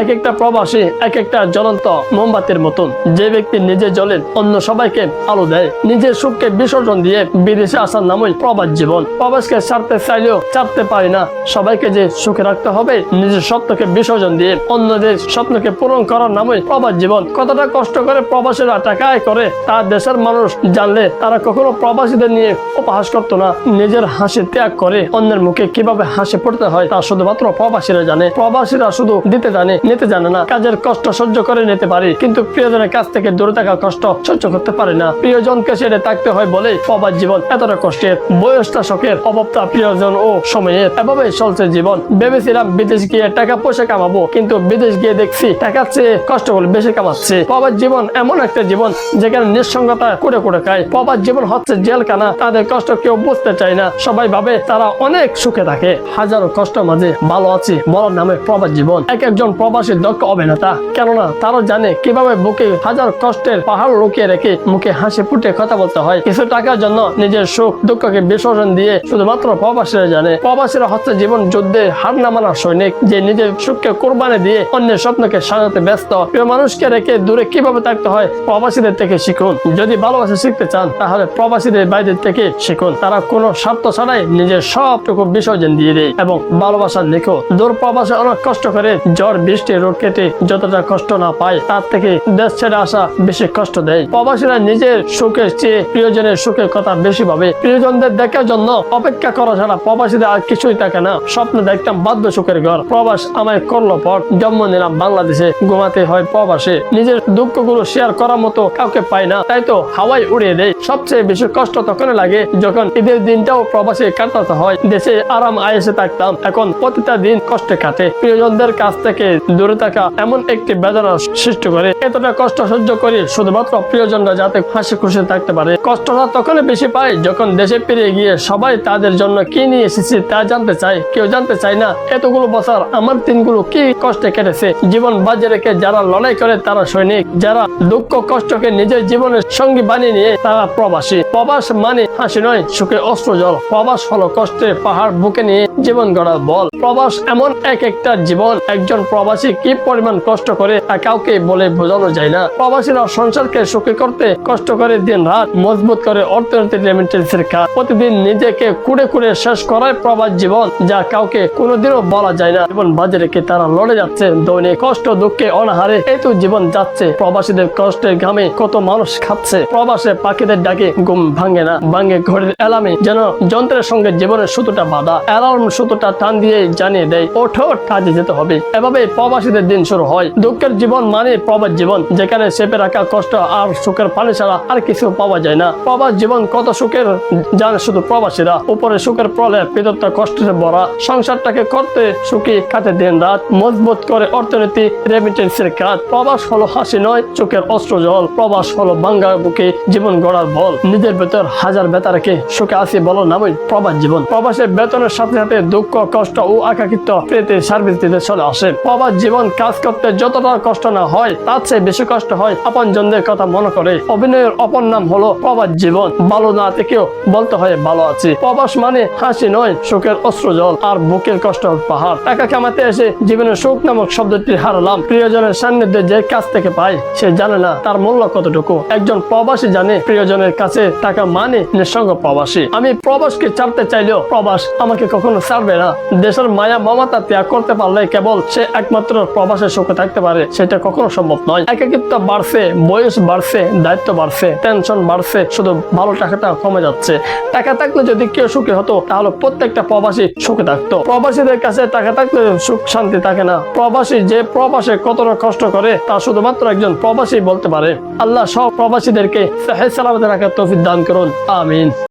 এক একটা প্রবাসী এক একটা জ্বলন্ত মোমবাতির মতন। যে ব্যক্তি নিজে জ্বলেন অন্য সবাইকে আলো দেয়। নিজের সুখকে বিসর্জন দিয়ে বিদেশে আসার নামই প্রবাস জীবন। প্রবাসকে ছাড়তে চাইলেও ছাড়তে পারি না। সবাইকে যে সুখে রাখতে হবে, নিজের স্বপ্নকে বিসর্জন দিয়ে অন্যদের স্বপ্নকে পূরণ করার নামই প্রবাস জীবন। কতটা কষ্ট করে প্রবাসীরা টাকা আয় করে, তা দেশের মানুষ জানলে তারা কখনো প্রবাসীদের নিয়ে উপহাস করতো না। নিজের হাসি ত্যাগ করে অন্যের মুখে কীভাবে হাসি পড়তে হয়, তা শুধুমাত্র প্রবাসীরা জানে। প্রবাসীরা শুধু দিতে জানে নিতে জানে না। কাজের কষ্ট সহ্য করে নিতে পারি, কিন্তু প্রিয়জনের কাছ থেকে দূরে থাকার কষ্ট সহ্য করতে পারে না। প্রিয়জনকে ছেড়ে থাকতে হয় বলে প্রবাস জীবন এতটা কষ্টের। বয়সটা শখের, অভাবটা প্রিয়জন ও সময়ের। এভাবেই চলছে জীবন। ভেবেছিলাম বিদেশ গিয়ে টাকা পয়সা কামাবো, কিন্তু বিদেশ গিয়ে দেখছি টাকার চেয়ে কষ্ট করে বেশি কামাচ্ছে। প্রবাস জীবন এমন একটা জীবন যেখানে নিঃসঙ্গতা করে করে খায়। প্রবাস জীবন হচ্ছে জেলখানা, তাদের কষ্ট কেউ বুঝতে চায় না। সবাই ভাবে তারা অনেক সুখে থাকে। হাজারো কষ্ট মাঝে ভালো আছে, বড় নামে প্রবাস জীবন। এক একজন প্রবাসী দক্ষ অভিনেতা কেননা তারা জানে কীভাবে বুকে হাজার কষ্টের পাহাড় লুকিয়ে রেখে মুখে হাসি ফুটে কথা বলতে হয়। কিছু টাকার জন্য নিজের সুখ, দুঃখকে বিসর্জন দিয়ে শুধুমাত্র প্রবাসীরা জানে। প্রবাসীরা হচ্ছে জীবন যুদ্ধে হার না মানার সৈনিক, যে নিজের সুখকে কোরবানি দিয়ে অন্যের স্বপ্নকে সাজাতে ব্যস্ত। প্রিয় মানুষকে রেখে দূরে কীভাবে থাকতে হয়, প্রবাসীদের থেকে শিখুন। যদি ভালোবাসা শিখতে চান, তাহলে প্রবাসীদের বাইরের থেকে শিখুন। তারা কোনো স্বার্থ ছাড়াই নিজের সবটুকু বিসর্জন দিয়ে দেয় এবং ভালোবাসা লেখো। দূর প্রবাসে অনেক কষ্ট করে জ্বর বৃষ্টি রোদ কেটে যতটা কষ্ট না পায়, তার থেকে দেশ ছেড়ে আসা বেশি কষ্ট দেয়। প্রবাসীরা নিজের সুখের চেয়ে প্রিয়জনের সুখের কথা বেশি ভাবে। প্রিয়জনদের দেখার জন্য অপেক্ষা করা ছাড়া প্রবাসীদের আর কিছুই থাকে না। স্বপ্ন দেখতাম বাধ্য সুখের ঘর। প্রবাস আমায় করল পর জন্ম নিলাম বাংলাদেশে। ঘুমাতে হয় প্রবাসে। নিজের দুঃখগুলো শেয়ার করার মতো কাউকে পাই না। তাই তো হাওয়াই উড়িয়ে দেয় সবচেয়ে বেশি কষ্ট তখন লাগে যখন ঈদের দিনটাও প্রবাসে কাটাতে হয়। দেশে আরাম আয়েসে থাকতাম। এখন প্রতিটা দিন কষ্টে কাটে। প্রিয়জনদের কাছ থেকে দূরে থাকা এমন একটি বেদনা সৃষ্টি করে। এতটা কষ্ট সহ্য করি শুধুমাত্র প্রিয়জনরা যাতে হাসি খুশি থাকতে পারে। কষ্টটা তখনই বেশি পায় যখন দেশে ফিরে গিয়ে সবাই তাদের জন্য কি নিয়ে এসেছি তা জানতে চায়, কেউ জানতে চায় না। এতগুলো বছর আমার দিনগুলো কি কষ্টে কেটেছে। জীবন বাজে রেখে যারা লড়াই করে তারা সৈনিক, যারা দুঃখ কষ্টকে নিজের জীবনের সঙ্গী বানিয়ে নিয়ে তারা প্রবাসী। প্রবাস মানে হাসি নয়, সুখে অস্ত্র জল। প্রবাস হলো কষ্টে পাহাড় বুকে নিয়ে জীবন গড়ার বল। প্রবাস এমন এক একটা জীবন, একজন প্রবাসী কি পরিমাণ কষ্ট করে তা কাউকে বলে বোঝানো যায় না। প্রবাসীরা সংসারকে সুখী করতে কষ্ট করে দিন রাত, মজবুত করে অর্থনৈতিক রেমিটেন্সের কাজ। প্রতিদিন নিজেকে কুড়ে কুড়ে শেষ করায় প্রবাস জীবন, যা কাউকে কোনোদিনও বলা যায় না। জীবন বাজে রেখে তারা লড়ে যাচ্ছে, দৈনিক কষ্ট, দুঃখে অনাহারে। এই তো জীবন যাচ্ছে, প্রবাসীদের কষ্টের ঘামে কত মানুষ খাচ্ছে। প্রবাসে পাখিদের ডাকে ঘুম ভাঙে না, ভাঙে ঘরের এলামে। যেন যন্ত্রের সঙ্গে জীবনের সুতোটা বাঁধা। অ্যালার্ম সুতোটা টান দিয়ে জানিয়ে দেয় ওঠো কাজে যেতে হবে। এভাবে প্রবাসীদের দিন শুরু হয়। দুঃখের জীবন মানে প্রবাস জীবন, যেখানে চেপে রাখা কষ্ট আর সুখের পানি ছাড়া আর কিছু পাওয়া যায় না। প্রবাস জীবন কত সুখের, জানে শুধু প্রবাসীরা। উপরে সুখের কষ্টের ভরা সংসারটাকে করতে সুখী দিন রাত, মজবুত করে অর্থনীতি রেমিটেন্সের কাজ। প্রবাস হলো হাসি নয়, চোখের অস্ত্র জল। প্রবাস হলো বাঙ্গা বুকে জীবন গড়ার বল। নিজের ভেতর হাজার বেতা রেখে সুখে আসি বলো নামই প্রবাস জীবন। প্রবাসের বেতনের সাথে সাথে দুঃখ, কষ্ট ও একাকিত্ব পেতে সার্ভিস দিতে চলে আসে। প্রবাস জীবন, কাজ করতে যতটা কষ্ট না হয়, তার চেয়ে বেশি কষ্ট হয় আপন জনদের কথা মনে করে। অভিনয়ের অপর নাম হলো প্রবাস জীবন। ভালো না থেকেও বলতে হয়, ভালো আছি। প্রবাস মানে হাসি নয়, সুখের অস্ত্র জল আর বুকের কষ্ট পাহাড়। টাকা কামাতে এসে জীবনের সুখ নামক শব্দটি হারালাম। প্রিয়জনের সান্নিধ্যে যে কাছ থেকে পায়, সে জানে না তার মূল্য কতটুকু। একজন প্রবাসী জানে, প্রিয়জনের কাছে টাকা মানে নিঃসঙ্গ প্রবাসী। আমি প্রবাসকে ছাড়তে চাইলেও প্রবাস আমাকে কখনো ছাড়বে না। দেশের মায়া মমতা ত্যাগ করতে পারলে কেবল সে একমাত্র প্রবাসের সুখে থাকতে পারে, সেটা কখনো সম্ভব নয়। একাকিত্ব বাড়ছে, বয়স বাড়ছে, দায়িত্ব বাড়ছে টেনশন বাড়ছে, শুধু ভালো টাকাটা কমে যাচ্ছে। টাকা থাকলে যদি কেউ সুখী হতো, তাহলে প্রত্যেকটা প্রবাসী সুখে থাকতো। প্রবাসীদের কাছে টাকা থাকলে সুখ শান্তি থাকে না। প্রবাসী যে প্রবাসে কতটা কষ্ট করে, তা শুধুমাত্র একজন প্রবাসী বলতে পারে। আল্লাহ সব প্রবাসীদেরকে সাহেব সালামতে রাখার তৌফিক দান করুন। আমিন।